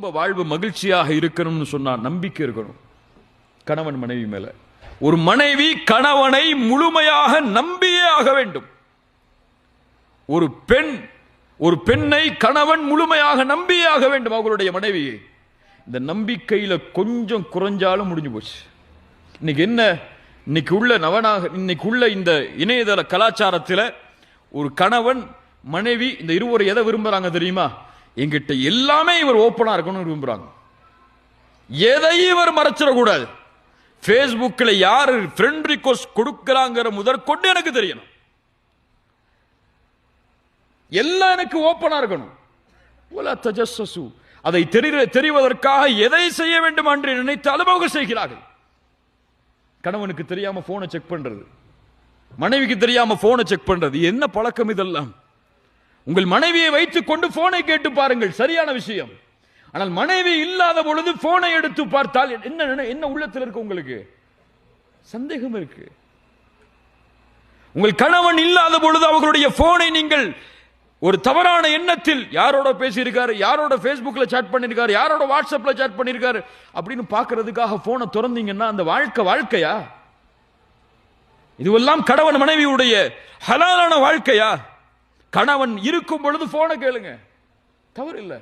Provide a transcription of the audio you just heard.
குடும்ப வாழ்வு மகிழ்ச்சியாக இருக்கணும்னு சொன்னா நம்பிக்கை இருக்கணும். கணவன் மனைவி மேல. ஒரு மனைவி கணவனை முழுமையாக நம்பியே ஆக வேண்டும். ஒரு பெண் ஒரு பெண்ணை கணவன் முழுமையாக நம்பியே ஆக வேண்டும் அவர்களுடைய மனைவியை. இந்த நம்பிக்கையில கொஞ்சம் குறைஞ்சாலும் முடிஞ்சு போச்சு. இன்னைக்கு என்ன? இன்னைக்கு உள்ள நவனாக இன்னைக்கு உள்ள இந்த இணையதள கலாச்சாரத்தில் ஒரு கணவன் மனைவி இந்த இருவரை எதை விரும்புறாங்க தெரியுமா? எங்கிட்ட எல்லாமே இவர் ஓப்பனாக இருக்கணும்னு விரும்புகிறாங்க எதையும் இவர் மறைச்சிடக்கூடாது ஃபேஸ்புக்கில் யார் ஃப்ரெண்ட் ரிக்வஸ்ட் கொடுக்குறாங்கிற முதற்கொண்டு எனக்கு தெரியணும். எல்லாம் எனக்கு ஓப்பனாக இருக்கணும். ஒலா தஜஸ்ஸசு. அதை தெரிய தெரிவதற்காக எதை செய்ய வேண்டும் என்று நினைத்தாலும் அவங்க செய்கிறார்கள். கணவனுக்கு தெரியாம போனை செக் பண்றது. மனைவிக்கு தெரியாம போனை செக் பண்றது. என்ன பழக்கம் இதெல்லாம்? உங்கள் மனைவியை வைத்துக் கொண்டு போனை கேட்டு பாருங்கள். சரியான விஷயம். ஆனால் மனைவி இல்லாத பொழுது போனை எடுத்து பார்த்தால் என்ன என்ன- என்ன உள்ளத்தில் இருக்கு உங்களுக்கு? சந்தேகம் இருக்கு. உங்கள் கணவன் இல்லாத பொழுது அவர்களுடைய போனை நீங்கள் ஒரு தவறான எண்ணத்தில் யாரோட பேசியிருக்காரு யாரோட ஃபேஸ்புக்கில் சேட் பண்ணியிருக்காரு யாரோட வாட்ஸ்அப்ல சேட் பண்ணியிருக்காரு அப்படின்னு பார்க்கறதுக்காக போனை திறந்தீங்கன்னா அந்த வாழ்க்கை வாழ்க்கையா? இதுவெல்லாம் கணவன் மனைவியுடைய ஹலாலான வாழ்க்கையா? கணவன் இருக்கும் பொழுது போனை கேளுங்க. தவறு இல்லை